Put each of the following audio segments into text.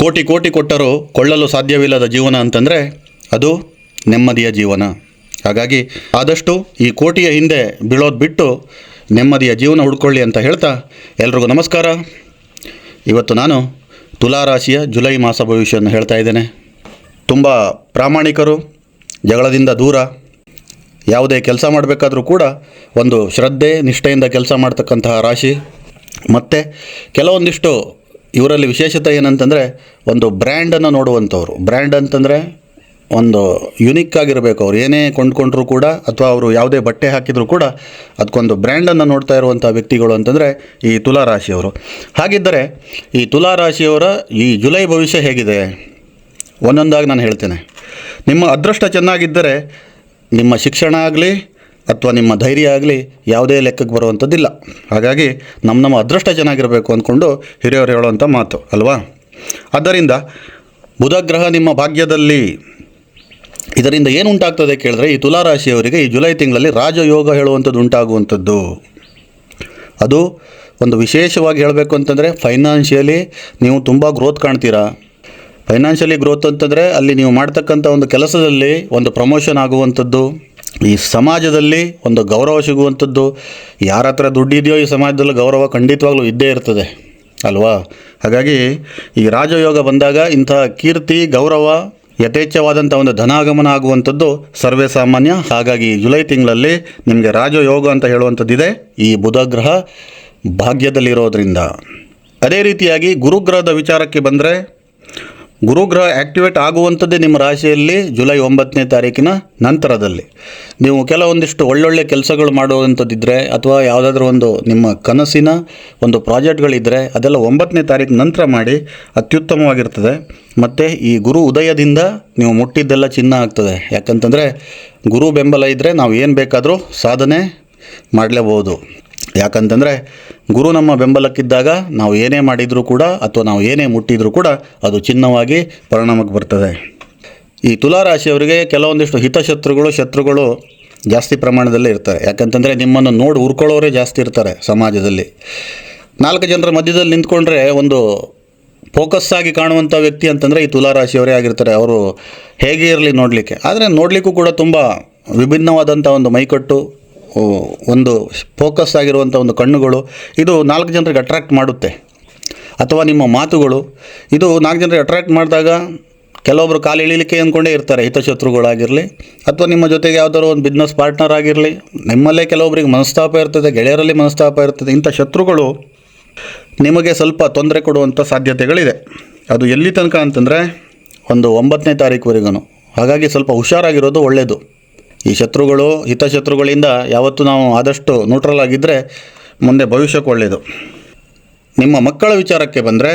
ಕೋಟಿ ಕೋಟಿ ಕೊಟ್ಟರೂ ಕೊಳ್ಳಲು ಸಾಧ್ಯವಿಲ್ಲದ ಜೀವನ ಅಂತಂದರೆ ಅದು ನೆಮ್ಮದಿಯ ಜೀವನ. ಹಾಗಾಗಿ ಆದಷ್ಟು ಈ ಕೋಟಿಯ ಹಿಂದೆ ಬೀಳೋದು ಬಿಟ್ಟು ನೆಮ್ಮದಿಯ ಜೀವನ ಹುಡ್ಕೊಳ್ಳಿ ಅಂತ ಹೇಳ್ತಾ ಎಲ್ರಿಗೂ ನಮಸ್ಕಾರ. ಇವತ್ತು ನಾನು ತುಲಾರಾಶಿಯ ಜುಲೈ ಮಾಸ ಭವಿಷ್ಯವನ್ನು ಹೇಳ್ತಾ ಇದ್ದೇನೆ. ತುಂಬ ಪ್ರಾಮಾಣಿಕರು, ಜಗಳದಿಂದ ದೂರ, ಯಾವುದೇ ಕೆಲಸ ಮಾಡಬೇಕಾದರೂ ಕೂಡ ಒಂದು ಶ್ರದ್ಧೆ, ನಿಷ್ಠೆಯಿಂದ ಕೆಲಸ ಮಾಡ್ತಕ್ಕಂತಹ ರಾಶಿ. ಮತ್ತು ಕೆಲವೊಂದಿಷ್ಟು ಇವರಲ್ಲಿ ವಿಶೇಷತೆ ಏನಂತಂದರೆ ಒಂದು ಬ್ರ್ಯಾಂಡನ್ನು ನೋಡುವಂಥವ್ರು. ಬ್ರ್ಯಾಂಡ್ ಅಂತಂದರೆ ಒಂದು ಯುನಿಕ್ ಆಗಿರಬೇಕು. ಅವ್ರು ಏನೇ ಕೊಂಡ್ಕೊಂಡ್ರೂ ಕೂಡ ಅಥವಾ ಅವರು ಯಾವುದೇ ಬಟ್ಟೆ ಹಾಕಿದರೂ ಕೂಡ ಅದಕ್ಕೊಂದು ಬ್ರ್ಯಾಂಡನ್ನು ನೋಡ್ತಾ ಇರುವಂಥ ವ್ಯಕ್ತಿಗಳು ಅಂತಂದರೆ ಈ ತುಲಾರಾಶಿಯವರು ಹಾಗಿದ್ದರೆ ಈ ತುಲಾರಾಶಿಯವರ ಈ ಜುಲೈ ಭವಿಷ್ಯ ಹೇಗಿದೆ? ಒಂದೊಂದಾಗಿ ನಾನು ಹೇಳ್ತೇನೆ. ನಿಮ್ಮ ಅದೃಷ್ಟ ಚೆನ್ನಾಗಿದ್ದರೆ ನಿಮ್ಮ ಶಿಕ್ಷಣ ಆಗಲಿ ಅಥವಾ ನಿಮ್ಮ ಧೈರ್ಯ ಆಗಲಿ ಯಾವುದೇ ಲೆಕ್ಕಕ್ಕೆ ಬರುವಂಥದ್ದಿಲ್ಲ. ಹಾಗಾಗಿ ನಮ್ಮ ನಮ್ಮ ಅದೃಷ್ಟ ಚೆನ್ನಾಗಿರಬೇಕು ಅಂದ್ಕೊಂಡು ಹಿರಿಯವರು ಹೇಳುವಂಥ ಮಾತು, ಅಲ್ವಾ? ಆದ್ದರಿಂದ ಬುಧ ಗ್ರಹ ನಿಮ್ಮ ಭಾಗ್ಯದಲ್ಲಿ ಇದರಿಂದ ಏನು ಉಂಟಾಗ್ತದೆ ಕೇಳಿದ್ರೆ ಈ ತುಲಾರಾಶಿಯವರಿಗೆ ಈ ಜುಲೈ ತಿಂಗಳಲ್ಲಿ ರಾಜಯೋಗ ಹೇಳುವಂಥದ್ದು ಉಂಟಾಗುವಂಥದ್ದು. ಅದು ಒಂದು ವಿಶೇಷವಾಗಿ ಹೇಳಬೇಕು ಅಂತಂದರೆ ಫೈನಾನ್ಷಿಯಲಿ ನೀವು ತುಂಬ ಗ್ರೋತ್ ಕಾಣ್ತೀರಾ. ಫೈನಾನ್ಷಿಯಲಿ ಗ್ರೋತ್ ಅಂತಂದರೆ ಅಲ್ಲಿ ನೀವು ಮಾಡ್ತಕ್ಕಂಥ ಒಂದು ಕೆಲಸದಲ್ಲಿ ಒಂದು ಪ್ರಮೋಷನ್ ಆಗುವಂಥದ್ದು. ಈ ಸಮಾಜದಲ್ಲಿ ಒಂದು ಗೌರವ ಸಿಗುವಂಥದ್ದು, ಯಾರ ಹತ್ರ ದುಡ್ಡಿದೆಯೋ ಈ ಸಮಾಜದಲ್ಲಿ ಗೌರವ ಖಂಡಿತವಾಗಲೂ ಇದ್ದೇ ಇರ್ತದೆ, ಅಲ್ವಾ? ಹಾಗಾಗಿ ಈ ರಾಜಯೋಗ ಬಂದಾಗ ಇಂತಹ ಕೀರ್ತಿ, ಗೌರವ, ಯಥೇಚ್ಛವಾದಂಥ ಒಂದು ಧನಾಗಮನ ಆಗುವಂಥದ್ದು ಸರ್ವೇ ಸಾಮಾನ್ಯ. ಹಾಗಾಗಿ ಜುಲೈ ತಿಂಗಳಲ್ಲಿ ನಿಮಗೆ ರಾಜಯೋಗ ಅಂತ ಹೇಳುವಂಥದ್ದಿದೆ ಈ ಬುಧ ಗ್ರಹ ಭಾಗ್ಯದಲ್ಲಿರೋದ್ರಿಂದ. ಅದೇ ರೀತಿಯಾಗಿ ಗುರುಗ್ರಹದ ವಿಚಾರಕ್ಕೆ ಬಂದರೆ ಗುರುಗ್ರಹ ಆ್ಯಕ್ಟಿವೇಟ್ ಆಗುವಂಥದ್ದೇ ನಿಮ್ಮ ರಾಶಿಯಲ್ಲಿ ಜುಲೈ ಒಂಬತ್ತನೇ ತಾರೀಕಿನ ನಂತರದಲ್ಲಿ. ನೀವು ಕೆಲವೊಂದಿಷ್ಟು ಒಳ್ಳೊಳ್ಳೆ ಕೆಲಸಗಳು ಮಾಡುವಂಥದ್ದಿದ್ದರೆ ಅಥವಾ ಯಾವುದಾದ್ರೂ ಒಂದು ನಿಮ್ಮ ಕನಸಿನ ಒಂದು ಪ್ರಾಜೆಕ್ಟ್ಗಳಿದ್ದರೆ ಅದೆಲ್ಲ ಒಂಬತ್ತನೇ ತಾರೀಕು ನಂತರ ಮಾಡಿ ಅತ್ಯುತ್ತಮವಾಗಿರ್ತದೆ. ಮತ್ತು ಈ ಗುರು ಉದಯದಿಂದ ನೀವು ಮುಟ್ಟಿದ್ದೆಲ್ಲ ಚಿನ್ನ ಆಗ್ತದೆ. ಯಾಕಂತಂದರೆ ಗುರು ಬೆಂಬಲ ಇದ್ದರೆ ನಾವು ಏನು ಬೇಕಾದರೂ ಸಾಧನೆ ಮಾಡಲೇಬಹುದು. ಯಾಕಂತಂದರೆ ಗುರು ನಮ್ಮ ಬೆಂಬಲಕ್ಕಿದ್ದಾಗ ನಾವು ಏನೇ ಮಾಡಿದರೂ ಕೂಡ ಅಥವಾ ನಾವು ಏನೇ ಮುಟ್ಟಿದರೂ ಕೂಡ ಅದು ಚಿನ್ನವಾಗಿ ಪರಿಣಾಮಕ್ಕೆ ಬರ್ತದೆ. ಈ ತುಲಾರಾಶಿಯವರಿಗೆ ಕೆಲವೊಂದಿಷ್ಟು ಹಿತಶತ್ರುಗಳು, ಶತ್ರುಗಳು ಜಾಸ್ತಿ ಪ್ರಮಾಣದಲ್ಲಿ ಇರ್ತಾರೆ. ಯಾಕಂತಂದರೆ ನಿಮ್ಮನ್ನು ನೋಡಿ ಉರ್ಕೊಳ್ಳೋರೇ ಜಾಸ್ತಿ ಇರ್ತಾರೆ ಸಮಾಜದಲ್ಲಿ. ನಾಲ್ಕು ಜನರ ಮಧ್ಯದಲ್ಲಿ ನಿಂತ್ಕೊಂಡ್ರೆ ಒಂದು ಫೋಕಸ್ ಆಗಿ ಕಾಣುವಂಥ ವ್ಯಕ್ತಿ ಅಂತಂದರೆ ಈ ತುಲಾರಾಶಿಯವರೇ ಆಗಿರ್ತಾರೆ. ಅವರು ಹೇಗೆ ಇರಲಿ ನೋಡಲಿಕ್ಕೆ. ಆದರೆ ನೋಡಲಿಕ್ಕೂ ಕೂಡ ತುಂಬ ವಿಭಿನ್ನವಾದಂಥ ಒಂದು ಮೈಕಟ್ಟು ಒಂದು ಫೋಕಸ್ ಆಗಿರುವಂಥ ಒಂದು ಕಣ್ಣುಗಳು, ಇದು ನಾಲ್ಕು ಜನರಿಗೆ ಅಟ್ರ್ಯಾಕ್ಟ್ ಮಾಡುತ್ತೆ. ಅಥವಾ ನಿಮ್ಮ ಮಾತುಗಳು, ಇದು ನಾಲ್ಕು ಜನರಿಗೆ ಅಟ್ರ್ಯಾಕ್ಟ್ ಮಾಡಿದಾಗ ಕೆಲವೊಬ್ಬರು ಕಾಲು ಇಳಿಲಿಕ್ಕೆ ಅಂದ್ಕೊಂಡೇ ಇರ್ತಾರೆ, ಹಿತಶತ್ರುಗಳಾಗಿರಲಿ, ಅಥವಾ ನಿಮ್ಮ ಜೊತೆಗೆ ಯಾವುದಾದ್ರು ಒಂದು ಬಿಸ್ನೆಸ್ ಪಾರ್ಟ್ನರ್ ಆಗಿರಲಿ, ನಿಮ್ಮಲ್ಲೇ ಕೆಲವೊಬ್ಬರಿಗೆ ಮನಸ್ತಾಪ ಇರ್ತದೆ, ಗೆಳೆಯರಲ್ಲಿ ಮನಸ್ತಾಪ ಇರ್ತದೆ, ಇಂಥ ಶತ್ರುಗಳು ನಿಮಗೆ ಸ್ವಲ್ಪ ತೊಂದರೆ ಕೊಡುವಂಥ ಸಾಧ್ಯತೆಗಳಿದೆ. ಅದು ಎಲ್ಲಿ ತನಕ ಅಂತಂದರೆ, ಒಂದು ಒಂಬತ್ತನೇ ತಾರೀಕುವರೆಗೂ ಹಾಗಾಗಿ ಸ್ವಲ್ಪ ಹುಷಾರಾಗಿರೋದು ಒಳ್ಳೆಯದು ಈ ಶತ್ರುಗಳು, ಹಿತಶತ್ರುಗಳಿಂದ ಯಾವತ್ತೂ ನಾವು ಆದಷ್ಟು ನ್ಯೂಟ್ರಲ್ ಆಗಿದ್ದರೆ ಮುಂದೆ ಭವಿಷ್ಯಕ್ಕೆ ಒಳ್ಳೆಯದು ನಿಮ್ಮ ಮಕ್ಕಳ ವಿಚಾರಕ್ಕೆ ಬಂದರೆ,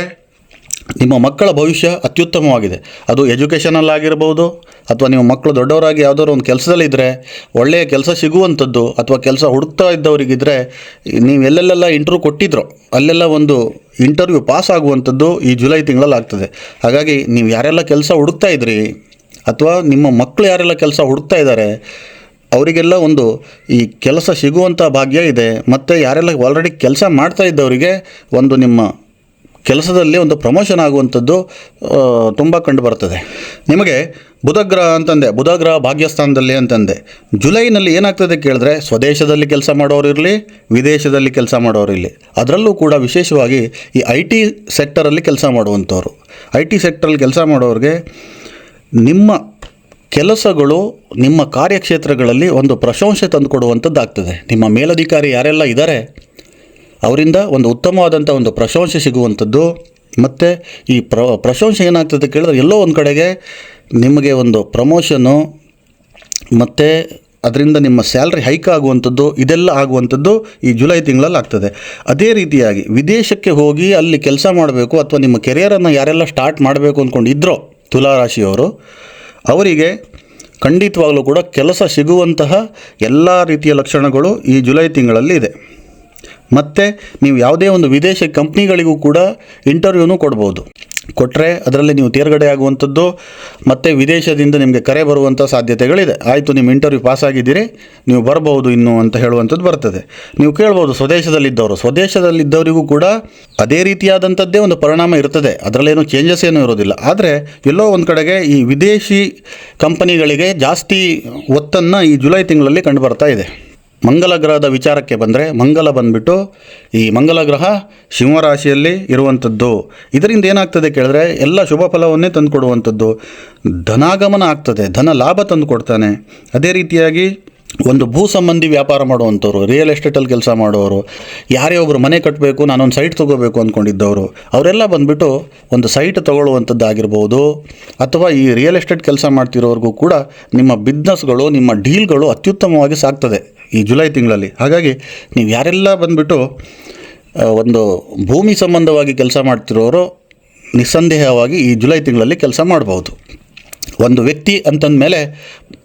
ನಿಮ್ಮ ಮಕ್ಕಳ ಭವಿಷ್ಯ ಅತ್ಯುತ್ತಮವಾಗಿದೆ. ಅದು ಎಜುಕೇಷನಲ್ಲಿ ಆಗಿರ್ಬೋದು, ಅಥವಾ ನಿಮ್ಮ ಮಕ್ಕಳು ದೊಡ್ಡವರಾಗಿ ಯಾವುದಾದ್ರು ಒಂದು ಕೆಲಸದಲ್ಲಿದ್ದರೆ ಒಳ್ಳೆಯ ಕೆಲಸ ಸಿಗುವಂಥದ್ದು, ಅಥವಾ ಕೆಲಸ ಹುಡುಕ್ತಾ ಇದ್ದವರಿಗಿದ್ದರೆ ನೀವು ಎಲ್ಲೆಲ್ಲೆಲ್ಲ ಇಂಟರ್ವ್ಯೂ ಕೊಟ್ಟಿದ್ರೋ, ಅಲ್ಲೆಲ್ಲ ಒಂದು ಇಂಟರ್ವ್ಯೂ ಪಾಸ್ ಆಗುವಂಥದ್ದು ಈ ಜುಲೈ ತಿಂಗಳಲ್ಲಿ ಆಗ್ತದೆ ಹಾಗಾಗಿ ನೀವು ಯಾರೆಲ್ಲ ಕೆಲಸ ಹುಡುಕ್ತಾ ಇದ್ರಿ ಅಥವಾ ನಿಮ್ಮ ಮಕ್ಕಳು ಯಾರೆಲ್ಲ ಕೆಲಸ ಹುಡುಕ್ತಾ ಇದ್ದಾರೆ, ಅವರಿಗೆಲ್ಲ ಒಂದು ಈ ಕೆಲಸ ಸಿಗುವಂಥ ಭಾಗ್ಯ ಇದೆ, ಮತ್ತು ಯಾರೆಲ್ಲ ಆಲ್ರೆಡಿ ಕೆಲಸ ಮಾಡ್ತಾ ಇದ್ದವರಿಗೆ ಒಂದು ನಿಮ್ಮ ಕೆಲಸದಲ್ಲಿ ಒಂದು ಪ್ರಮೋಷನ್ ಆಗುವಂಥದ್ದು ತುಂಬ ಕಂಡು ಬರ್ತದೆ. ನಿಮಗೆ ಬುಧಗ್ರಹ ಅಂತಂದೆ, ಬುಧಗ್ರಹ ಭಾಗ್ಯಸ್ಥಾನದಲ್ಲಿ ಅಂತಂದೆ, ಜುಲೈನಲ್ಲಿ ಏನಾಗ್ತದೆ ಕೇಳಿದ್ರೆ ಸ್ವದೇಶದಲ್ಲಿ ಕೆಲಸ ಮಾಡೋರು ಇರಲಿ, ವಿದೇಶದಲ್ಲಿ ಕೆಲಸ ಮಾಡೋರು ಇರಲಿ, ಅದರಲ್ಲೂ ಕೂಡ ವಿಶೇಷವಾಗಿ ಈ ಐ ಟಿ ಸೆಕ್ಟರಲ್ಲಿ ಕೆಲಸ ಮಾಡುವಂಥವ್ರು. ಐ ಟಿ ಸೆಕ್ಟರಲ್ಲಿ ಕೆಲಸ ಮಾಡೋರಿಗೆ ನಿಮ್ಮ ಕೆಲಸಗಳು, ನಿಮ್ಮ ಕಾರ್ಯಕ್ಷೇತ್ರಗಳಲ್ಲಿ ಒಂದು ಪ್ರಶಂಸೆ ತಂದುಕೊಡುವಂಥದ್ದಾಗ್ತದೆ ನಿಮ್ಮ ಮೇಲಧಿಕಾರಿ ಯಾರೆಲ್ಲ ಇದ್ದಾರೆ ಅವರಿಂದ ಒಂದು ಉತ್ತಮವಾದಂಥ ಒಂದು ಪ್ರಶಂಸೆ ಸಿಗುವಂಥದ್ದು. ಮತ್ತು ಈ ಪ್ರ, ಪ್ರಶಂಸೆ ಏನಾಗ್ತದೆ ಕೇಳಿದ್ರೆ ಎಲ್ಲೋ ಒಂದು ಕಡೆಗೆ ನಿಮಗೆ ಒಂದು ಪ್ರಮೋಷನ್ನು ಮತ್ತು ಅದರಿಂದ ನಿಮ್ಮ ಸ್ಯಾಲ್ರಿ ಹೈಕ್ ಆಗುವಂಥದ್ದು, ಇದೆಲ್ಲ ಆಗುವಂಥದ್ದು ಈ ಜುಲೈ ತಿಂಗಳಲ್ಲಿ ಆಗ್ತದೆ. ಅದೇ ರೀತಿಯಾಗಿ ವಿದೇಶಕ್ಕೆ ಹೋಗಿ ಅಲ್ಲಿ ಕೆಲಸ ಮಾಡಬೇಕು ಅಥವಾ ನಿಮ್ಮ ಕೆರಿಯರನ್ನು ಯಾರೆಲ್ಲ ಸ್ಟಾರ್ಟ್ ಮಾಡಬೇಕು ಅಂದ್ಕೊಂಡು ಇದ್ರೋ ತುಲಾರಾಶಿಯವರು, ಅವರಿಗೆ ಖಂಡಿತವಾಗಲೂ ಕೂಡ ಕೆಲಸ ಸಿಗುವಂತಹ ಎಲ್ಲ ರೀತಿಯ ಲಕ್ಷಣಗಳು ಈ ಜುಲೈ ತಿಂಗಳಲ್ಲಿ ಇದೆ. ಮತ್ತು ನೀವು ಯಾವುದೇ ಒಂದು ವಿದೇಶಿ ಕಂಪ್ನಿಗಳಿಗೂ ಕೂಡ ಇಂಟರ್ವ್ಯೂನು ಕೊಡ್ಬೋದು. ಕೊಟ್ಟರೆ ಅದರಲ್ಲಿ ನೀವು ತೇರ್ಗಡೆ ಆಗುವಂಥದ್ದು ಮತ್ತು ವಿದೇಶದಿಂದ ನಿಮಗೆ ಕರೆ ಬರುವಂಥ ಸಾಧ್ಯತೆಗಳಿದೆ. ಆಯಿತು, ನಿಮ್ಮ ಇಂಟರ್ವ್ಯೂ ಪಾಸ್ ಆಗಿದ್ದೀರಿ, ನೀವು ಬರಬಹುದು ಇನ್ನು ಅಂತ ಹೇಳುವಂಥದ್ದು ಬರ್ತದೆ. ನೀವು ಕೇಳ್ಬೋದು, ಸ್ವದೇಶದಲ್ಲಿದ್ದವರು. ಸ್ವದೇಶದಲ್ಲಿದ್ದವರಿಗೂ ಕೂಡ ಅದೇ ರೀತಿಯಾದಂಥದ್ದೇ ಒಂದು ಪರಿಣಾಮ ಇರ್ತದೆ. ಅದರಲ್ಲೇನು ಚೇಂಜಸ್ ಏನೂ ಇರೋದಿಲ್ಲ. ಆದರೆ ಎಲ್ಲೋ ಒಂದು ಕಡೆಗೆ ಈ ವಿದೇಶಿ ಕಂಪನಿಗಳಿಗೆ ಜಾಸ್ತಿ ಒತ್ತನ್ನು ಈ ಜುಲೈ ತಿಂಗಳಲ್ಲಿ ಕಂಡು ಬರ್ತಾ ಇದೆ. ಮಂಗಲ ಗ್ರಹದ ವಿಚಾರಕ್ಕೆ ಬಂದರೆ ಮಂಗಲ ಬಂದ್ಬಿಟ್ಟು ಈ ಮಂಗಲ ಗ್ರಹ ಸಿಂಹರಾಶಿಯಲ್ಲಿ ಇರುವಂಥದ್ದು. ಇದರಿಂದ ಏನಾಗ್ತದೆ ಕೇಳಿದ್ರೆ ಎಲ್ಲ ಶುಭ ಫಲವನ್ನೇ ತಂದುಕೊಡುವಂಥದ್ದು. ಧನಾಗಮನ ಆಗ್ತದೆ, ಧನ ಲಾಭ ತಂದು ಕೊಡ್ತಾನೆ ಅದೇ ರೀತಿಯಾಗಿ ಒಂದು ಭೂ ಸಂಬಂಧಿ ವ್ಯಾಪಾರ ಮಾಡುವಂಥವ್ರು ರಿಯಲ್ ಎಸ್ಟೇಟಲ್ಲಿ ಕೆಲಸ ಮಾಡೋರು ಯಾರೇ ಒಬ್ಬರು ಮನೆ ಕಟ್ಟಬೇಕು ನಾನೊಂದು ಸೈಟ್ ತೊಗೋಬೇಕು ಅಂದ್ಕೊಂಡಿದ್ದವರು ಅವರೆಲ್ಲ ಬಂದುಬಿಟ್ಟು ಒಂದು ಸೈಟ್ ತೊಗೊಳ್ಳುವಂಥದ್ದಾಗಿರ್ಬೋದು ಅಥವಾ ಈ ರಿಯಲ್ ಎಸ್ಟೇಟ್ ಕೆಲಸ ಮಾಡ್ತಿರೋರಿಗೂ ಕೂಡ ನಿಮ್ಮ ಬಿಸ್ನೆಸ್ಗಳು ನಿಮ್ಮ ಡೀಲ್ಗಳು ಅತ್ಯುತ್ತಮವಾಗಿ ಸಾಗ್ತದೆ ಈ ಜುಲೈ ತಿಂಗಳಲ್ಲಿ. ಹಾಗಾಗಿ ನೀವು ಯಾರೆಲ್ಲ ಬಂದುಬಿಟ್ಟು ಒಂದು ಭೂಮಿ ಸಂಬಂಧವಾಗಿ ಕೆಲಸ ಮಾಡ್ತಿರೋರು, ನಿಸ್ಸಂದೇಹವಾಗಿ ಈ ಜುಲೈ ತಿಂಗಳಲ್ಲಿ ಕೆಲಸ ಮಾಡ್ಬೋದು. ಒಂದು ವ್ಯಕ್ತಿ ಅಂತಂದಮೇಲೆ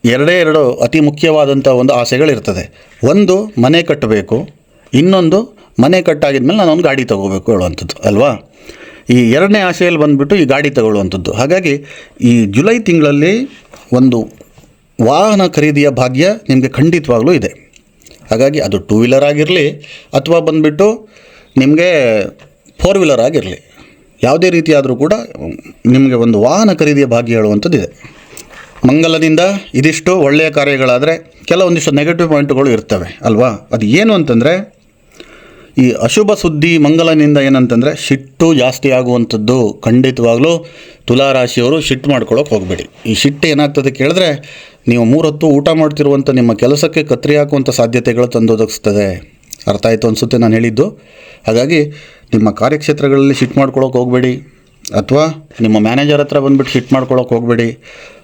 ಎರಡೇ ಎರಡು ಅತಿ ಮುಖ್ಯವಾದಂಥ ಒಂದು ಆಸೆಗಳಿರ್ತದೆ. ಒಂದು ಮನೆ ಕಟ್ಟಬೇಕು, ಇನ್ನೊಂದು ಮನೆ ಕಟ್ಟಾಗಿದ್ಮೇಲೆ ನಾನೊಂದು ಗಾಡಿ ತೊಗೋಬೇಕು ಹೇಳುವಂಥದ್ದು, ಅಲ್ವಾ? ಈ ಎರಡನೇ ಆಸೆಯಲ್ಲಿ ಬಂದುಬಿಟ್ಟು ಈ ಗಾಡಿ ತಗೊಳ್ಳುವಂಥದ್ದು. ಹಾಗಾಗಿ ಈ ಜುಲೈ ತಿಂಗಳಲ್ಲಿ ಒಂದು ವಾಹನ ಖರೀದಿಯ ಭಾಗ್ಯ ನಿಮಗೆ ಖಂಡಿತವಾಗಲೂ ಇದೆ. ಹಾಗಾಗಿ ಅದು ಟೂ ವೀಲರ್ ಆಗಿರಲಿ, ಅಥವಾ ಬಂದುಬಿಟ್ಟು ನಿಮಗೆ ಫೋರ್ ವೀಲರ್ ಆಗಿರಲಿ ಯಾವುದೇ ರೀತಿಯಾದರೂ ಕೂಡ ನಿಮಗೆ ಒಂದು ವಾಹನ ಖರೀದಿಯ ಭಾಗ್ಯ ಹೇಳುವಂಥದ್ದಿದೆ. ಮಂಗಲದಿಂದ ಇದಿಷ್ಟು ಒಳ್ಳೆಯ ಕಾರ್ಯಗಳಾದರೆ ಕೆಲವೊಂದಿಷ್ಟು ನೆಗೆಟಿವ್ ಪಾಯಿಂಟ್ಗಳು ಇರ್ತವೆ, ಅಲ್ವಾ? ಅದು ಏನು ಅಂತಂದರೆ, ಈ ಅಶುಭ ಸುದ್ದಿ ಮಂಗಲನಿಂದ ಏನಂತಂದರೆ ಸಿಟ್ಟು ಜಾಸ್ತಿ ಆಗುವಂಥದ್ದು ಖಂಡಿತವಾಗ್ಲೂ ತುಲಾರಾಶಿಯವರು ಸಿಟ್ಟು ಮಾಡ್ಕೊಳ್ಳೋಕೆ ಹೋಗಬೇಡಿ. ಈ ಸಿಟ್ಟು ಏನಾಗ್ತದೆ ಕೇಳಿದ್ರೆ, ನೀವು ಮೂರೊತ್ತು ಊಟ ಮಾಡ್ತಿರುವಂಥ ನಿಮ್ಮ ಕೆಲಸಕ್ಕೆ ಕತ್ತರಿ ಹಾಕುವಂಥ ಸಾಧ್ಯತೆಗಳು ತಂದೊದಗಿಸ್ತದೆ. ಅರ್ಥ ಆಯಿತು ಅನಿಸುತ್ತೆ ನಾನು ಹೇಳಿದ್ದು. ಹಾಗಾಗಿ ನಿಮ್ಮ ಕಾರ್ಯಕ್ಷೇತ್ರಗಳಲ್ಲಿ ಶಿಟ್ ಮಾಡ್ಕೊಳ್ಳೋಕೆ ಹೋಗಬೇಡಿ. ಅಥವಾ ನಿಮ್ಮ ಮ್ಯಾನೇಜರ್ ಹತ್ರ ಬಂದ್ಬಿಟ್ಟು ಶಿಟ್ ಮಾಡ್ಕೊಳ್ಳೋಕೆ ಹೋಗಬೇಡಿ.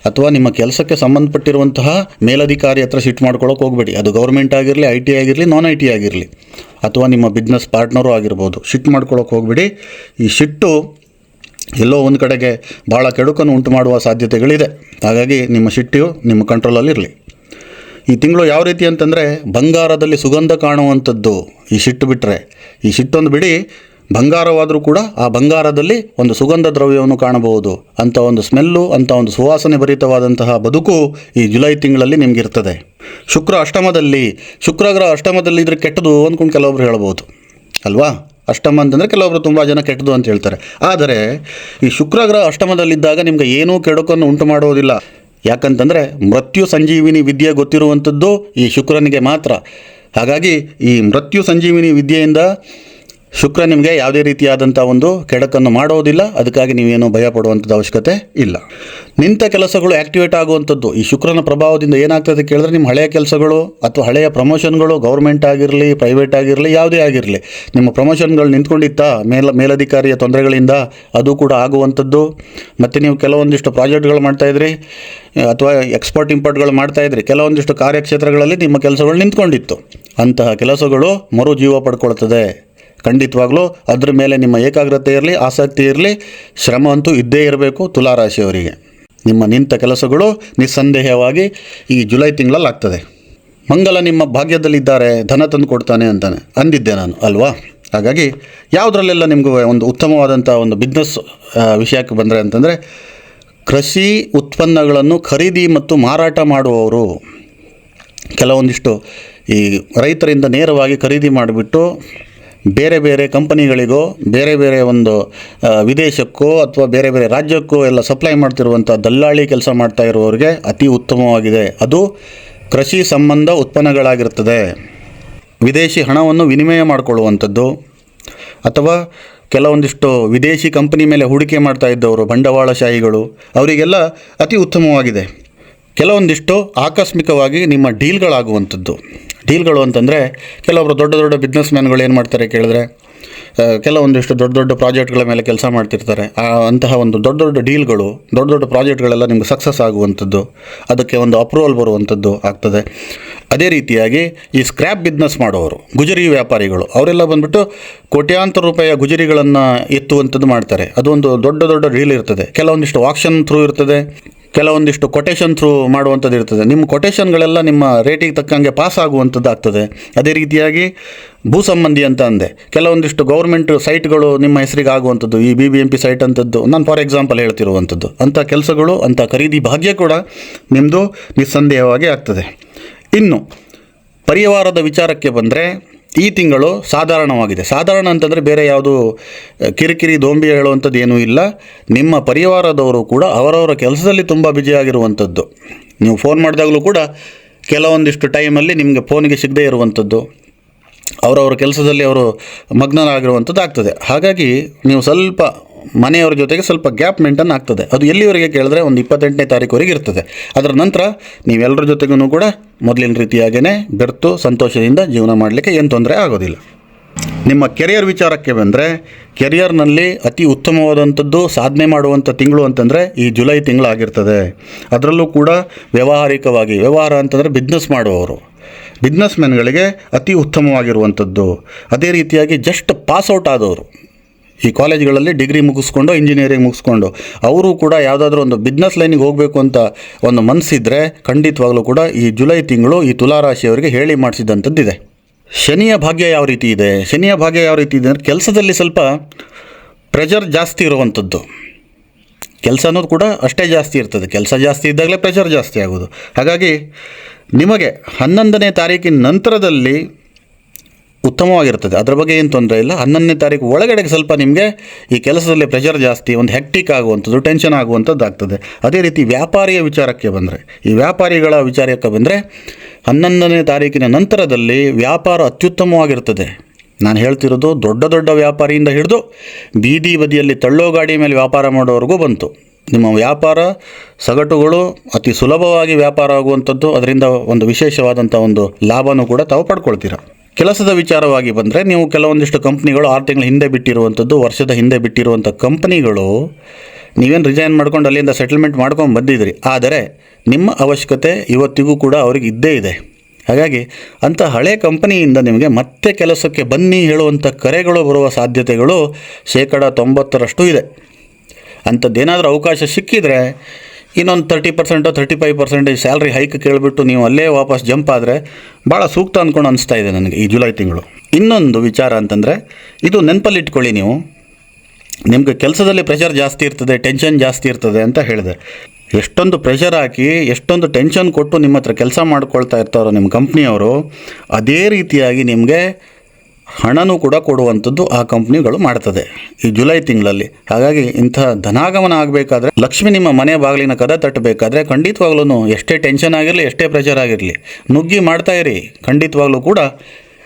ಅಥವಾ ನಿಮ್ಮ ಕೆಲಸಕ್ಕೆ ಸಂಬಂಧಪಟ್ಟಿರುವಂತಹ ಮೇಲಧಿಕಾರಿ ಹತ್ರ ಶಿಟ್ ಮಾಡ್ಕೊಳ್ಳೋಕೆ ಹೋಗಬೇಡಿ. ಅದು ಗೌರ್ಮೆಂಟ್ ಆಗಿರಲಿ ಐ ಟಿ ಆಗಿರಲಿ ನಾನ್ ಐ ಟಿ ಆಗಿರಲಿ. ಅಥವಾ ನಿಮ್ಮ ಬಿಸ್ನೆಸ್ ಪಾರ್ಟ್ನರು ಆಗಿರ್ಬೋದು. ಶಿಟ್ ಮಾಡ್ಕೊಳ್ಳೋಕೆ ಹೋಗಬೇಡಿ. ಈ ಶಿಟ್ಟು ಎಲ್ಲೋ ಒಂದು ಕಡೆಗೆ ಭಾಳ ಕೆಡುಕನ್ನು ಉಂಟು ಮಾಡುವ ಸಾಧ್ಯತೆಗಳಿದೆ. ಹಾಗಾಗಿ ನಿಮ್ಮ ಶಿಟ್ಟಿಯು ನಿಮ್ಮ ಕಂಟ್ರೋಲಲ್ಲಿರಲಿ ಈ ತಿಂಗಳು ಯಾವ ರೀತಿ ಅಂತಂದರೆ ಬಂಗಾರದಲ್ಲಿ ಸುಗಂಧ ಕಾಣುವಂಥದ್ದು. ಈ ಸಿಟ್ಟು ಬಿಟ್ಟರೆ ಈ ಸಿಟ್ಟೊಂದು ಬಿಡಿ, ಬಂಗಾರವಾದರೂ ಕೂಡ ಆ ಬಂಗಾರದಲ್ಲಿ ಒಂದು ಸುಗಂಧ ದ್ರವ್ಯವನ್ನು ಕಾಣಬಹುದು. ಅಂಥ ಒಂದು ಸ್ಮೆಲ್ಲು ಅಂಥ ಒಂದು ಸುವಾಸನೆ ಭರಿತವಾದಂತಹ ಬದುಕು ಈ ಜುಲೈ ತಿಂಗಳಲ್ಲಿ ನಿಮಗಿರ್ತದೆ. ಶುಕ್ರ ಅಷ್ಟಮದಲ್ಲಿ, ಶುಕ್ರಗ್ರಹ ಅಷ್ಟಮದಲ್ಲಿ ಇದ್ರೆ ಕೆಟ್ಟದು ಅಂದ್ಕೊಂಡು ಕೆಲವೊಬ್ರು ಹೇಳ್ಬೋದು. ಅಲ್ವಾ? ಅಷ್ಟಮ ಅಂತಂದರೆ ಕೆಲವೊಬ್ರು ತುಂಬ ಜನ ಕೆಟ್ಟದು ಅಂತ ಹೇಳ್ತಾರೆ. ಆದರೆ ಈ ಶುಕ್ರಗ್ರಹ ಅಷ್ಟಮದಲ್ಲಿದ್ದಾಗ ನಿಮಗೆ ಏನೂ ಕೆಡುಕನ್ನು ಉಂಟು ಮಾಡುವುದಿಲ್ಲ ಯಾಕಂತಂದರೆ ಮೃತ್ಯು ಸಂಜೀವಿನಿ ವಿದ್ಯೆ ಗೊತ್ತಿರುವಂಥದ್ದು ಈ ಶುಕ್ರನಿಗೆ ಮಾತ್ರ. ಹಾಗಾಗಿ ಈ ಮೃತ್ಯು ಸಂಜೀವಿನಿ ವಿದ್ಯೆಯಿಂದ ಶುಕ್ರ ನಿಮಗೆ ಯಾವುದೇ ರೀತಿಯಾದಂಥ ಒಂದು ಕೆಡಕನ್ನು ಮಾಡೋದಿಲ್ಲ. ಅದಕ್ಕಾಗಿ ನೀವೇನು ಭಯ ಪಡುವಂಥದ್ದು ಅವಶ್ಯಕತೆ ಇಲ್ಲ. ನಿಂತ ಕೆಲಸಗಳು ಆ್ಯಕ್ಟಿವೇಟ್ ಆಗುವಂಥದ್ದು ಈ ಶುಕ್ರನ ಪ್ರಭಾವದಿಂದ ಏನಾಗ್ತದೆ ಕೇಳಿದ್ರೆ ನಿಮ್ಮ ಹಳೆಯ ಕೆಲಸಗಳು ಅಥವಾ ಹಳೆಯ ಪ್ರಮೋಷನ್ಗಳು ಗೌರ್ಮೆಂಟ್ ಆಗಿರಲಿ, ಪ್ರೈವೇಟ್ ಆಗಿರಲಿ, ಯಾವುದೇ ಆಗಿರಲಿ, ನಿಮ್ಮ ಪ್ರಮೋಷನ್ಗಳು ನಿಂತ್ಕೊಂಡಿತ್ತಾ ಮೇಲ, ಮೇಲಧಿಕಾರಿಯ ತೊಂದರೆಗಳಿಂದ ಅದು ಕೂಡ ಆಗುವಂಥದ್ದು ಮತ್ತು ನೀವು ಕೆಲವೊಂದಿಷ್ಟು ಪ್ರಾಜೆಕ್ಟ್ಗಳು ಮಾಡ್ತಾಯಿದ್ರಿ ಅಥವಾ ಎಕ್ಸ್ಪೋರ್ಟ್, ಇಂಪೋರ್ಟ್ಗಳು ಮಾಡ್ತಾಯಿದ್ರಿ ಕೆಲವೊಂದಿಷ್ಟು ಕಾರ್ಯಕ್ಷೇತ್ರಗಳಲ್ಲಿ ನಿಮ್ಮ ಕೆಲಸಗಳು ನಿಂತ್ಕೊಂಡಿತ್ತು. ಅಂತಹ ಕೆಲಸಗಳು ಮರು ಜೀವ ಪಡ್ಕೊಳ್ತದೆ. ಖಂಡಿತವಾಗ್ಲೂ ಅದ್ರ ಮೇಲೆ ನಿಮ್ಮ ಏಕಾಗ್ರತೆ ಇರಲಿ, ಆಸಕ್ತಿ ಇರಲಿ, ಶ್ರಮ ಅಂತೂ ಇದ್ದೇ ಇರಬೇಕು ತುಲಾರಾಶಿಯವರಿಗೆ. ನಿಮ್ಮ ನಿಂತ ಕೆಲಸಗಳು ನಿಸ್ಸಂದೇಹವಾಗಿ ಈ ಜುಲೈ ತಿಂಗಳಲ್ಲಿ ಆಗ್ತದೆ. ಮಂಗಲ ನಿಮ್ಮ ಭಾಗ್ಯದಲ್ಲಿದ್ದಾರೆ, ಧನ ತಂದು ಕೊಡ್ತಾನೆ ಅಂತಾನೆ. ಅಂದಿದ್ದೆ ನಾನು, ಅಲ್ವಾ? ಹಾಗಾಗಿ ಯಾವುದರಲ್ಲೆಲ್ಲ ನಿಮಗೂ ಒಂದು ಉತ್ತಮವಾದಂಥ ಒಂದು ಬಿಸ್ನೆಸ್ ವಿಷಯಕ್ಕೆ ಬಂದರೆ ಅಂತಂದರೆ ಕೃಷಿ ಉತ್ಪನ್ನಗಳನ್ನು ಖರೀದಿ ಮತ್ತು ಮಾರಾಟ ಮಾಡುವವರು. ಕೆಲವೊಂದಿಷ್ಟು ಈ ರೈತರಿಂದ ನೇರವಾಗಿ ಖರೀದಿ ಮಾಡಿಬಿಟ್ಟು ಬೇರೆ ಬೇರೆ ಕಂಪನಿಗಳಿಗೋ, ಬೇರೆ ಬೇರೆ ಒಂದು ವಿದೇಶಕ್ಕೋ ಅಥವಾ ಬೇರೆ ಬೇರೆ ರಾಜ್ಯಕ್ಕೋ ಎಲ್ಲ ಸಪ್ಲೈ ಮಾಡ್ತಿರುವಂಥ ದಲ್ಲಾಳಿ ಕೆಲಸ ಮಾಡ್ತಾ ಇರುವವರಿಗೆ ಅತಿ ಉತ್ತಮವಾಗಿದೆ. ಅದು ಕೃಷಿ ಸಂಬಂಧ ಉತ್ಪನ್ನಗಳಾಗಿರ್ತದೆ. ವಿದೇಶಿ ಹಣವನ್ನು ವಿನಿಮಯ ಮಾಡಿಕೊಳ್ಳುವಂಥದ್ದು ಅಥವಾ ಕೆಲವೊಂದಿಷ್ಟು ವಿದೇಶಿ ಕಂಪನಿ ಮೇಲೆ ಹೂಡಿಕೆ ಮಾಡ್ತಾ ಇದ್ದವರು, ಬಂಡವಾಳಶಾಹಿಗಳು, ಅವರಿಗೆಲ್ಲ ಅತಿ ಉತ್ತಮವಾಗಿದೆ. ಕೆಲವೊಂದಿಷ್ಟು ಆಕಸ್ಮಿಕವಾಗಿ ನಿಮ್ಮ ಡೀಲ್ಗಳಾಗುವಂಥದ್ದು. ಡೀಲ್ಗಳು ಅಂತಂದರೆ ಕೆಲವೊಬ್ಬರು ದೊಡ್ಡ ದೊಡ್ಡ ಬಿಸ್ನೆಸ್ ಮ್ಯಾನ್ಗಳು ಏನು ಮಾಡ್ತಾರೆ ಕೇಳಿದ್ರೆ ಕೆಲವೊಂದಿಷ್ಟು ದೊಡ್ಡ ದೊಡ್ಡ ಪ್ರಾಜೆಕ್ಟ್ಗಳ ಮೇಲೆ ಕೆಲಸ ಮಾಡ್ತಿರ್ತಾರೆ. ಅಂತಹ ಒಂದು ದೊಡ್ಡ ದೊಡ್ಡ ಡೀಲ್ಗಳು, ದೊಡ್ಡ ದೊಡ್ಡ ಪ್ರಾಜೆಕ್ಟ್ಗಳೆಲ್ಲ ನಿಮ್ಗೆ ಸಕ್ಸಸ್ ಆಗುವಂಥದ್ದು, ಅದಕ್ಕೆ ಒಂದು ಅಪ್ರೂವಲ್ ಬರುವಂಥದ್ದು ಆಗ್ತದೆ. ಅದೇ ರೀತಿಯಾಗಿ ಈ ಸ್ಕ್ರ್ಯಾಪ್ ಬಿಸ್ನೆಸ್ ಮಾಡೋರು, ಗುಜರಿ ವ್ಯಾಪಾರಿಗಳು, ಅವರೆಲ್ಲ ಬಂದುಬಿಟ್ಟು ಕೋಟ್ಯಾಂತರ ರೂಪಾಯಿಯ ಗುಜರಿಗಳನ್ನು ಎತ್ತುವಂಥದ್ದು ಮಾಡ್ತಾರೆ. ಅದು ಒಂದು ದೊಡ್ಡ ದೊಡ್ಡ ಡೀಲ್ ಇರ್ತದೆ. ಕೆಲವೊಂದಿಷ್ಟು ಆಕ್ಷನ್ ಥ್ರೂ ಇರ್ತದೆ. ಕೆಲವೊಂದಿಷ್ಟು ಕೊಟೇಶನ್ ಥ್ರೂ ಮಾಡುವಂಥದ್ದು ಇರ್ತದೆ. ನಿಮ್ಮ ಕೊಟೇಶನ್ಗಳೆಲ್ಲ ನಿಮ್ಮ ರೇಟಿಗೆ ತಕ್ಕಂಗೆ ಪಾಸ್ ಆಗುವಂಥದ್ದು ಆಗ್ತದೆ. ಅದೇ ರೀತಿಯಾಗಿ ಭೂ ಸಂಬಂಧಿ ಅಂತ ಅಂದೆ. ಕೆಲವೊಂದಿಷ್ಟು ಗೌರ್ಮೆಂಟ್ ಸೈಟ್ಗಳು ನಿಮ್ಮ ಹೆಸರಿಗೆ ಆಗುವಂಥದ್ದು. ಈ B B M P site ಅಂಥದ್ದು ನಾನು ಫಾರ್ ಎಕ್ಸಾಂಪಲ್ ಹೇಳ್ತಿರುವಂಥದ್ದು. ಅಂಥ ಕೆಲಸಗಳು, ಅಂಥ ಖರೀದಿ ಭಾಗ್ಯ ಕೂಡ ನಿಮ್ಮದು ನಿಸ್ಸಂದೇಹವಾಗಿ ಆಗ್ತದೆ. ಇನ್ನು, ಪರಿವಾರದ ವಿಚಾರಕ್ಕೆ ಬಂದರೆ ಈ ತಿಂಗಳು ಸಾಧಾರಣವಾಗಿದೆ. ಸಾಧಾರಣ ಅಂತಂದರೆ ಬೇರೆ ಯಾವುದು ಕಿರಿಕಿರಿ, ದೋಂಬಿ ಹೇಳುವಂಥದ್ದು ಏನೂ ಇಲ್ಲ. ನಿಮ್ಮ ಪರಿವಾರದವರು ಕೂಡ ಅವರವರ ಕೆಲಸದಲ್ಲಿ ತುಂಬ ಬ್ಯುಸಿಯಾಗಿರುವಂಥದ್ದು ನೀವು ಫೋನ್ ಮಾಡಿದಾಗಲೂ ಕೂಡ ಕೆಲವೊಂದಿಷ್ಟು ಟೈಮಲ್ಲಿ ನಿಮಗೆ ಫೋನಿಗೆ ಸಿಗದೇ ಇರುವಂಥದ್ದು. ಅವರವರ ಕೆಲಸದಲ್ಲಿ ಅವರು ಮಗ್ನರಾಗಿರುವಂಥದ್ದು ಆಗ್ತದೆ. ಹಾಗಾಗಿ ನೀವು ಸ್ವಲ್ಪ ಮನೆಯವರ ಜೊತೆಗೆ ಸ್ವಲ್ಪ ಗ್ಯಾಪ್ ಮೇಂಟೈನ್ ಆಗ್ತದೆ. ಅದು ಎಲ್ಲಿವರೆಗೆ ಕೇಳಿದ್ರೆ ಒಂದು ಇಪ್ಪತ್ತೆಂಟನೇ ತಾರೀಕುವರೆಗೆ ಇರ್ತದೆ. ಅದರ ನಂತರ ನೀವೆಲ್ಲರ ಜೊತೆಗೂ ಕೂಡ ಮೊದಲಿನ ರೀತಿಯಾಗೇ ಬೆರ್ತು ಸಂತೋಷದಿಂದ ಜೀವನ ಮಾಡಲಿಕ್ಕೆ ಏನು ತೊಂದರೆ ಆಗೋದಿಲ್ಲ. ನಿಮ್ಮ ಕೆರಿಯರ್ ವಿಚಾರಕ್ಕೆ ಬಂದರೆ ಕೆರಿಯರ್ನಲ್ಲಿ ಅತಿ ಉತ್ತಮವಾದಂಥದ್ದು ಸಾಧನೆ ಮಾಡುವಂಥ ತಿಂಗಳು ಅಂತಂದರೆ ಈ ಜುಲೈ ತಿಂಗಳಾಗಿರ್ತದೆ. ಅದರಲ್ಲೂ ಕೂಡ ವ್ಯಾವಹಾರಿಕವಾಗಿ ವ್ಯವಹಾರ ಅಂತಂದರೆ ಬಿಸ್ನೆಸ್ ಮಾಡುವವರು. ಬಿಸ್ನೆಸ್ ಮ್ಯಾನ್ಗಳಿಗೆ ಅತಿ ಉತ್ತಮವಾಗಿರುವಂಥದ್ದು. ಅದೇ ರೀತಿಯಾಗಿ ಜಸ್ಟ್ ಪಾಸ್ಔಟ್ ಆದವರು. ಈ ಕಾಲೇಜ್ಗಳಲ್ಲಿ ಡಿಗ್ರಿ ಮುಗಿಸ್ಕೊಂಡು ಇಂಜಿನಿಯರಿಂಗ್ ಮುಗಿಸ್ಕೊಂಡು, ಅವರು ಕೂಡ ಯಾವುದಾದ್ರೂ ಒಂದು ಬಿಸ್ನೆಸ್ ಲೈನಿಗೆ ಹೋಗಬೇಕು ಅಂತ ಒಂದು ಮನಸ್ಸಿದ್ರೆ ಖಂಡಿತವಾಗ್ಲೂ ಕೂಡ ಈ ಜುಲೈ ತಿಂಗಳು ಈ ತುಲಾರಾಶಿಯವರಿಗೆ ಹೇಳಿ ಮಾಡಿಸಿದಂಥದ್ದಿದೆ. ಶನಿಯ ಭಾಗ್ಯ ಯಾವ ರೀತಿ ಇದೆ? ಶನಿಯ ಭಾಗ್ಯ ಯಾವ ರೀತಿ ಇದೆ ಅಂದರೆ ಕೆಲಸದಲ್ಲಿ ಸ್ವಲ್ಪ ಪ್ರೆಷರ್ ಜಾಸ್ತಿ ಇರುವಂಥದ್ದು. ಕೆಲಸ ಅನ್ನೋದು ಕೂಡ ಅಷ್ಟೇ ಜಾಸ್ತಿ ಇರ್ತದೆ. ಕೆಲಸ ಜಾಸ್ತಿ ಇದ್ದಾಗಲೇ ಪ್ರೆಷರ್ ಜಾಸ್ತಿ ಆಗೋದು. ಹಾಗಾಗಿ ನಿಮಗೆ ಹನ್ನೊಂದನೇ ತಾರೀಕಿನ ನಂತರದಲ್ಲಿ ಉತ್ತಮವಾಗಿರ್ತದೆ ಅದರ ಬಗ್ಗೆ ಏನು ತೊಂದರೆ ಇಲ್ಲ. ಹನ್ನೊಂದನೇ ತಾರೀಕು ಒಳಗಡೆಗೆ ಸ್ವಲ್ಪ ನಿಮಗೆ ಈ ಕೆಲಸದಲ್ಲಿ ಪ್ರೆಷರ್ ಜಾಸ್ತಿ, ಒಂದು ಹೆಕ್ಟಿಕ್ ಆಗುವಂಥದ್ದು ಟೆನ್ಷನ್ ಆಗುವಂಥದ್ದು ಆಗ್ತದೆ. ಅದೇ ರೀತಿ ವ್ಯಾಪಾರಿಯ ವಿಚಾರಕ್ಕೆ ಬಂದರೆ, ಈ ವ್ಯಾಪಾರಿಗಳ ವಿಚಾರಕ್ಕೆ ಬಂದರೆ, ಹನ್ನೊಂದನೇ ತಾರೀಕಿನ ನಂತರದಲ್ಲಿ ವ್ಯಾಪಾರ ಅತ್ಯುತ್ತಮವಾಗಿರ್ತದೆ ನಾನು ಹೇಳ್ತಿರೋದು ದೊಡ್ಡ ದೊಡ್ಡ ವ್ಯಾಪಾರಿಯಿಂದ ಹಿಡಿದು ಬೀದಿ ಬದಿಯಲ್ಲಿ ತಳ್ಳೋ ಗಾಡಿ ಮೇಲೆ ವ್ಯಾಪಾರ ಮಾಡೋವರೆಗೂ ಬಂತು. ನಿಮ್ಮ ವ್ಯಾಪಾರ ಸಗಟುಗಳು ಅತಿ ಸುಲಭವಾಗಿ ವ್ಯಾಪಾರ ಆಗುವಂಥದ್ದು, ಅದರಿಂದ ಒಂದು ವಿಶೇಷವಾದಂಥ ಒಂದು ಲಾಭನೂ ಕೂಡ ತಾವು ಪಡ್ಕೊಳ್ತೀರ. ಕೆಲಸದ ವಿಚಾರವಾಗಿ ಬಂದರೆ ನೀವು ಕೆಲವೊಂದಿಷ್ಟು ಕಂಪ್ನಿಗಳು ಆರು ತಿಂಗಳ ಹಿಂದೆ ಬಿಟ್ಟಿರುವಂಥದ್ದು, ವರ್ಷದ ಹಿಂದೆ ಬಿಟ್ಟಿರುವಂಥ ಕಂಪ್ನಿಗಳು ನೀವೇನು ರಿಸೈನ್ ಮಾಡ್ಕೊಂಡು ಅಲ್ಲಿಂದ ಸೆಟಲ್ಮೆಂಟ್ ಮಾಡ್ಕೊಂಡು ಬಂದಿದ್ದೀರಿ ಆದರೆ ನಿಮ್ಮ ಅವಶ್ಯಕತೆ ಇವತ್ತಿಗೂ ಕೂಡ ಅವ್ರಿಗೆ ಇದ್ದೇ ಇದೆ. ಹಾಗಾಗಿ ಅಂಥ ಹಳೆ ಕಂಪನಿಯಿಂದ ನಿಮಗೆ ಮತ್ತೆ ಕೆಲಸಕ್ಕೆ ಬನ್ನಿ ಹೇಳುವಂಥ ಕರೆಗಳು ಬರುವ ಸಾಧ್ಯತೆಗಳು ಶೇಕಡ ತೊಂಬತ್ತರಷ್ಟು ಇದೆ. ಅಂಥದ್ದೇನಾದರೂ ಅವಕಾಶ ಸಿಕ್ಕಿದರೆ ಇನ್ನೊಂದು thirty percent thirty five percentage salary hike ಕೇಳಿಬಿಟ್ಟು ನೀವು ಅಲ್ಲೇ ವಾಪಸ್ ಜಂಪ್ ಆದರೆ ಭಾಳ ಸೂಕ್ತ ಅಂದ್ಕೊಂಡು ಅನಿಸ್ತಾ ಇದೆ ನನಗೆ ಈ ಜುಲೈ ತಿಂಗಳು. ಇನ್ನೊಂದು ವಿಚಾರ ಅಂತಂದರೆ, ಇದು ನೆನಪಲ್ಲಿಟ್ಕೊಳ್ಳಿ ನೀವು. ನಿಮಗೆ ಕೆಲಸದಲ್ಲಿ ಪ್ರೆಷರ್ ಜಾಸ್ತಿ ಇರ್ತದೆ ಟೆನ್ಷನ್ ಜಾಸ್ತಿ ಇರ್ತದೆ ಅಂತ ಹೇಳಿದೆ. ಎಷ್ಟೊಂದು ಪ್ರೆಷರ್ ಹಾಕಿ, ಎಷ್ಟೊಂದು ಟೆನ್ಷನ್ ಕೊಟ್ಟು ನಿಮ್ಮ ಹತ್ರ ಕೆಲಸ ಮಾಡ್ಕೊಳ್ತಾ ಇರ್ತಾರೋ ನಿಮ್ಮ ಕಂಪ್ನಿಯವರು ಅದೇ ರೀತಿಯಾಗಿ ನಿಮಗೆ ಹಣನೂ ಕೂಡ ಕೊಡುವಂಥದ್ದು ಆ ಕಂಪ್ನಿಗಳು ಮಾಡ್ತದೆ. ಈ ಜುಲೈ ತಿಂಗಳಲ್ಲಿ. ಹಾಗಾಗಿ ಇಂಥ ಧನಾಗಮನ ಆಗಬೇಕಾದ್ರೆ, ಲಕ್ಷ್ಮಿ ನಿಮ್ಮ ಮನೆ ಬಾಗಿಲಿನ ಕದ ತಟ್ಟಬೇಕಾದ್ರೆ ಖಂಡಿತವಾಗ್ಲೂ ಎಷ್ಟೇ ಟೆನ್ಷನ್ ಆಗಿರಲಿ, ಎಷ್ಟೇ ಪ್ರೆಷರ್ ಆಗಿರಲಿ, ನುಗ್ಗಿ ಮಾಡ್ತಾ ಇರಿ. ಖಂಡಿತವಾಗ್ಲೂ ಕೂಡ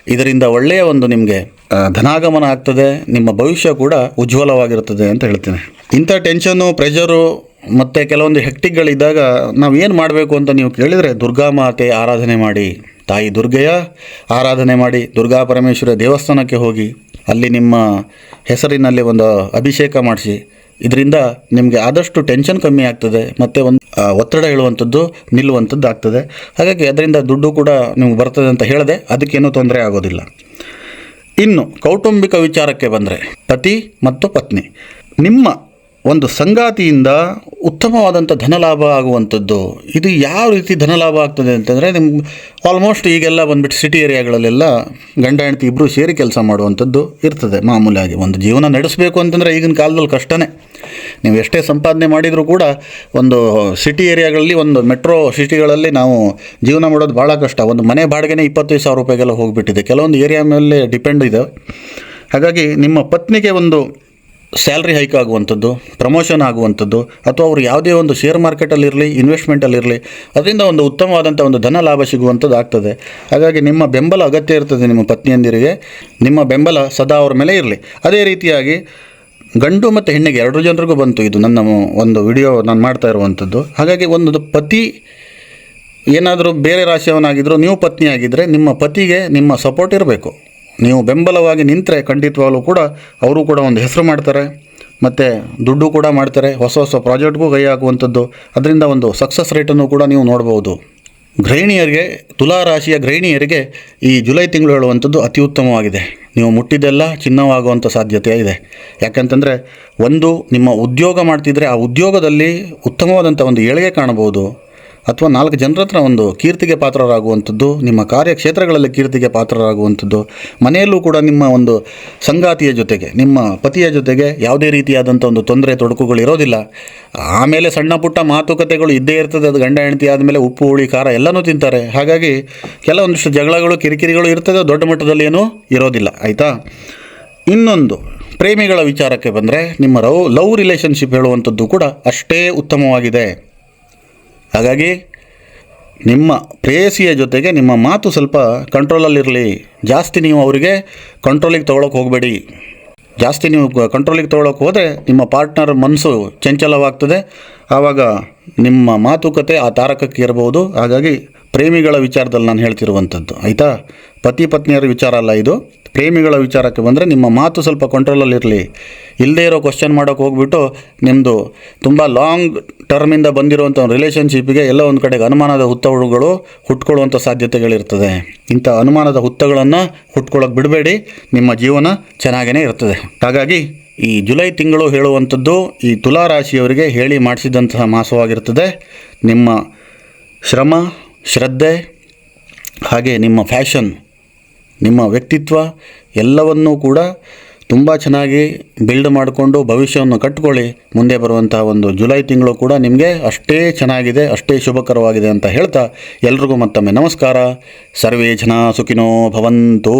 ಇದರಿಂದ ಒಳ್ಳೆಯ ಒಂದು ನಿಮಗೆ ಧನಾಗಮನ ಆಗ್ತದೆ, ನಿಮ್ಮ ಭವಿಷ್ಯ ಕೂಡ ಉಜ್ವಲವಾಗಿರುತ್ತದೆ ಅಂತ ಹೇಳ್ತೀನಿ. ಇಂಥ ಟೆನ್ಷನ್ನು ಪ್ರೆಷರು ಮತ್ತು ಕೆಲವೊಂದು ಹೆಕ್ಟಿಕ್ಗಳಿದ್ದಾಗ ನಾವು ಏನು ಮಾಡಬೇಕು ಅಂತ ನೀವು ಕೇಳಿದರೆ ದುರ್ಗಾ ಮಾತೆ ಆರಾಧನೆ ಮಾಡಿ. ತಾಯಿ ದುರ್ಗೆಯ ಆರಾಧನೆ ಮಾಡಿ. ದುರ್ಗಾ ಪರಮೇಶ್ವರ ದೇವಸ್ಥಾನಕ್ಕೆ ಹೋಗಿ ಅಲ್ಲಿ ನಿಮ್ಮ ಹೆಸರಿನಲ್ಲಿ ಒಂದು ಅಭಿಷೇಕ ಮಾಡಿಸಿ. ಇದರಿಂದ ನಿಮಗೆ ಆದಷ್ಟು ಟೆನ್ಷನ್ ಕಮ್ಮಿ ಆಗ್ತದೆ. ಮತ್ತು ಒಂದು ಒತ್ತಡ ಹೇಳುವಂಥದ್ದು ನಿಲ್ಲುವಂಥದ್ದು ಆಗ್ತದೆ. ಹಾಗಾಗಿ ಅದರಿಂದ ದುಡ್ಡು ಕೂಡ ನಿಮ್ಗೆ ಬರ್ತದೆ ಅಂತ ಹೇಳಿದೆ ಅದಕ್ಕೇನೂ ತೊಂದರೆ ಆಗೋದಿಲ್ಲ. ಇನ್ನು ಕೌಟುಂಬಿಕ ವಿಚಾರಕ್ಕೆ ಬಂದರೆ ಪತಿ ಮತ್ತು ಪತ್ನಿ. ನಿಮ್ಮ ಒಂದು ಸಂಗಾತಿಯಿಂದ ಉತ್ತಮವಾದಂಥ ಧನಲಾಭ ಆಗುವಂಥದ್ದು. ಇದು ಯಾವ ರೀತಿ ಧನಲಾಭ ಆಗ್ತದೆ ಅಂತಂದರೆ ನಿಮ್ಮ ಆಲ್ಮೋಸ್ಟ್ ಈಗೆಲ್ಲ ಬಂದುಬಿಟ್ಟು ಸಿಟಿ ಏರಿಯಾಗಳಲ್ಲೆಲ್ಲ ಗಂಡ, ಹೆಂಡತಿ ಇಬ್ಬರು ಸೇರಿ ಕೆಲಸ ಮಾಡುವಂಥದ್ದು ಇರ್ತದೆ. ಮಾಮೂಲಾಗಿ ಒಂದು ಜೀವನ ನಡೆಸಬೇಕು ಅಂತಂದರೆ ಈಗಿನ ಕಾಲದಲ್ಲಿ ಕಷ್ಟನೇ. ನೀವು ಎಷ್ಟೇ ಸಂಪಾದನೆ ಮಾಡಿದರೂ ಕೂಡ ಒಂದು ಸಿಟಿ ಏರಿಯಾಗಳಲ್ಲಿ ಒಂದು ಮೆಟ್ರೋ ಸಿಟಿಗಳಲ್ಲಿ ನಾವು ಜೀವನ ಮಾಡೋದು ಭಾಳ ಕಷ್ಟ. ಒಂದು ಮನೆ ಬಾಡಿಗೆನೇ ಇಪ್ಪತ್ತೈದು ಸಾವಿರ ರೂಪಾಯಿಗೆಲ್ಲ ಹೋಗಿಬಿಟ್ಟಿದೆ. ಕೆಲವೊಂದು ಏರಿಯಾ ಮೇಲೆ ಡಿಪೆಂಡ್ ಇದೆ. ಹಾಗಾಗಿ ನಿಮ್ಮ ಪತ್ನಿಗೆ ಒಂದು ಸ್ಯಾಲ್ರಿ ಹೈಕ್ ಆಗುವಂಥದ್ದು, ಪ್ರಮೋಷನ್ ಆಗುವಂಥದ್ದು, ಅಥವಾ ಅವರು ಯಾವುದೇ ಒಂದು ಶೇರ್ ಮಾರ್ಕೆಟಲ್ಲಿರಲಿ ಇನ್ವೆಸ್ಟ್ಮೆಂಟಲ್ಲಿರಲಿ ಅದರಿಂದ ಒಂದು ಉತ್ತಮವಾದಂಥ ಒಂದು ಧನ ಲಾಭ ಸಿಗುವಂಥದ್ದು ಆಗ್ತದೆ. ಹಾಗಾಗಿ ನಿಮ್ಮ ಬೆಂಬಲ ಅಗತ್ಯ ಇರ್ತದೆ ನಿಮ್ಮ ಪತ್ನಿಯಂದಿರಿಗೆ. ನಿಮ್ಮ ಬೆಂಬಲ ಸದಾ ಅವರ ಮೇಲೆ ಇರಲಿ. ಅದೇ ರೀತಿಯಾಗಿ ಗಂಡು ಮತ್ತು ಹೆಣ್ಣಿಗೆ ಎರಡು ಜನರಿಗೂ ಬಂತು ಇದು ನನ್ನ ಒಂದು ವಿಡಿಯೋ ನಾನು ಮಾಡ್ತಾ ಇರುವಂಥದ್ದು. ಹಾಗಾಗಿ ಒಂದು ಪತಿ ಏನಾದರೂ ಬೇರೆ ರಾಶಿಯವನಾಗಿದ್ದರೂ ನೀವು ಪತ್ನಿಯಾಗಿದ್ದರೆ ನಿಮ್ಮ ಪತಿಗೆ ನಿಮ್ಮ ಸಪೋರ್ಟ್ ಇರಬೇಕು. ನೀವು ಬೆಂಬಲವಾಗಿ ನಿಂತರೆ ಖಂಡಿತವಾಗಲೂ ಕೂಡ ಅವರು ಕೂಡ ಒಂದು ಹೆಸರು ಮಾಡ್ತಾರೆ, ಮತ್ತು ದುಡ್ಡು ಕೂಡ ಮಾಡ್ತಾರೆ, ಹೊಸ ಹೊಸ ಪ್ರಾಜೆಕ್ಟ್ಗೂ ಕೈ ಹಾಕುವಂಥದ್ದು. ಅದರಿಂದ ಒಂದು ಸಕ್ಸಸ್ ರೇಟನ್ನು ಕೂಡ ನೀವು ನೋಡ್ಬೋದು. ಗೃಹಿಣಿಯರಿಗೆ, ತುಲಾ ರಾಶಿಯ ಗೃಹಿಣಿಯರಿಗೆ ಈ ಜುಲೈ ತಿಂಗಳು ಹೇಳುವಂಥದ್ದು ಅತಿ ಉತ್ತಮವಾಗಿದೆ. ನೀವು ಮುಟ್ಟಿದ್ದೆಲ್ಲ ಚಿನ್ನವಾಗುವಂಥ ಸಾಧ್ಯತೆ ಇದೆ. ಯಾಕಂತಂದರೆ ಒಂದು, ನಿಮ್ಮ ಉದ್ಯೋಗ ಮಾಡ್ತಿದ್ರೆ ಆ ಉದ್ಯೋಗದಲ್ಲಿ ಉತ್ತಮವಾದಂಥ ಒಂದು ಏಳಿಗೆ ಕಾಣಬಹುದು. ಅಥವಾ ನಾಲ್ಕು ಜನರ ಹತ್ರ ಒಂದು ಕೀರ್ತಿಗೆ ಪಾತ್ರರಾಗುವಂಥದ್ದು, ನಿಮ್ಮ ಕಾರ್ಯಕ್ಷೇತ್ರಗಳಲ್ಲಿ ಕೀರ್ತಿಗೆ ಪಾತ್ರರಾಗುವಂಥದ್ದು, ಮನೆಯಲ್ಲೂ ಕೂಡ ನಿಮ್ಮ ಒಂದು ಸಂಗಾತಿಯ ಜೊತೆಗೆ, ನಿಮ್ಮ ಪತಿಯ ಜೊತೆಗೆ ಯಾವುದೇ ರೀತಿಯಾದಂಥ ಒಂದು ತೊಂದರೆ, ತೊಡಕುಗಳು ಇರೋದಿಲ್ಲ. ಆಮೇಲೆ ಸಣ್ಣ ಪುಟ್ಟ ಮಾತುಕತೆಗಳು ಇದ್ದೇ ಇರ್ತದೆ, ಅದು ಗಂಡ, ಹೆಂಡತಿ ಆದಮೇಲೆ ಉಪ್ಪು, ಹುಳಿ, ಖಾರ ಎಲ್ಲನೂ ತಿಂತಾರೆ. ಹಾಗಾಗಿ ಕೆಲವೊಂದಿಷ್ಟು ಜಗಳಗಳು, ಕಿರಿಕಿರಿಗಳು ಇರ್ತದೆ, ದೊಡ್ಡ ಮಟ್ಟದಲ್ಲಿ ಏನೂ ಇರೋದಿಲ್ಲ, ಆಯಿತಾ? ಇನ್ನೊಂದು, ಪ್ರೇಮಿಗಳ ವಿಚಾರಕ್ಕೆ ಬಂದರೆ ನಿಮ್ಮ ರವ್ ಲವ್ ರಿಲೇಷನ್ಶಿಪ್ ಹೇಳುವಂಥದ್ದು ಕೂಡ ಅಷ್ಟೇ ಉತ್ತಮವಾಗಿದೆ. ಹಾಗಾಗಿ ನಿಮ್ಮ ಪ್ರೇಯಸಿಯ ಜೊತೆಗೆ ನಿಮ್ಮ ಮಾತು ಸ್ವಲ್ಪ ಕಂಟ್ರೋಲಲ್ಲಿರಲಿ. ಜಾಸ್ತಿ ನೀವು ಅವರಿಗೆ ಕಂಟ್ರೋಲಿಗೆ ತೊಗೊಳಕ್ಕೆ ಹೋಗಬೇಡಿ. ಜಾಸ್ತಿ ನೀವು ಕಂಟ್ರೋಲಿಗೆ ತೊಗೊಳಕ್ಕೆ ಹೋದರೆ ನಿಮ್ಮ ಪಾರ್ಟ್ನರ್ ಮನಸ್ಸು ಚಂಚಲವಾಗ್ತದೆ. ಆವಾಗ ನಿಮ್ಮ ಮಾತುಕತೆ ಆ ತಾರಕಕ್ಕೆ ಇರಬಹುದು. ಹಾಗಾಗಿ ಪ್ರೇಮಿಗಳ ವಿಚಾರದಲ್ಲಿ ನಾನು ಹೇಳ್ತಿರುವಂಥದ್ದು. ಆಯಿತಾ? ಪತಿ ಪತ್ನಿಯರ ವಿಚಾರ ಅಲ್ಲ ಇದು. ಪ್ರೇಮಿಗಳ ವಿಚಾರಕ್ಕೆ ಬಂದರೆ ನಿಮ್ಮ ಮಾತು ಸ್ವಲ್ಪ ಕಂಟ್ರೋಲಲ್ಲಿರಲಿ ಇಲ್ಲದೇ ಇರೋ ಕ್ವಶನ್ ಮಾಡೋಕ್ಕೆ ಹೋಗ್ಬಿಟ್ಟು ನಿಮ್ಮದು ತುಂಬ ಲಾಂಗ್ ಟರ್ಮಿಂದ ಬಂದಿರುವಂಥ ಒಂದು ರಿಲೇಷನ್ಶಿಪ್ಪಿಗೆ ಎಲ್ಲ ಒಂದು ಕಡೆಗೆ ಅನುಮಾನದ ಹುತ್ತಗಳು ಹುಟ್ಕೊಳ್ಳುವಂಥ ಸಾಧ್ಯತೆಗಳಿರ್ತದೆ. ಇಂಥ ಅನುಮಾನದ ಹುತ್ತಗಳನ್ನು ಹುಟ್ಕೊಳ್ಳೋಕೆ ಬಿಡಬೇಡಿ. ನಿಮ್ಮ ಜೀವನ ಚೆನ್ನಾಗೇ ಇರ್ತದೆ. ಹಾಗಾಗಿ ಈ ಜುಲೈ ತಿಂಗಳು ಹೇಳುವಂಥದ್ದು ಈ ತುಲಾ ರಾಶಿಯವರಿಗೆ ಹೇಳಿ ಮಾಡಿಸಿದಂತಹ ಮಾಸವಾಗಿರ್ತದೆ. ನಿಮ್ಮ ಶ್ರಮ, ಶ್ರದ್ಧೆ ಹಾಗೆ ನಿಮ್ಮ ಫ್ಯಾಷನ್ ನಿಮ್ಮ ವ್ಯಕ್ತಿತ್ವ ಎಲ್ಲವನ್ನೂ ಕೂಡ ತುಂಬ ಚೆನ್ನಾಗಿ ಬಿಲ್ಡ್ ಮಾಡಿಕೊಂಡು ಭವಿಷ್ಯವನ್ನು ಕಟ್ಕೊಳ್ಳಿ. ಮುಂದೆ ಬರುವಂತಹ ಒಂದು ಜುಲೈ ತಿಂಗಳು ಕೂಡ ನಿಮಗೆ ಅಷ್ಟೇ ಚೆನ್ನಾಗಿದೆ, ಅಷ್ಟೇ ಶುಭಕರವಾಗಿದೆ ಅಂತ ಹೇಳ್ತಾ ಎಲ್ರಿಗೂ ಮತ್ತೊಮ್ಮೆ ನಮಸ್ಕಾರ. ಸರ್ವೇ ಜನ ಸುಖಿನೋ ಭವಂತು.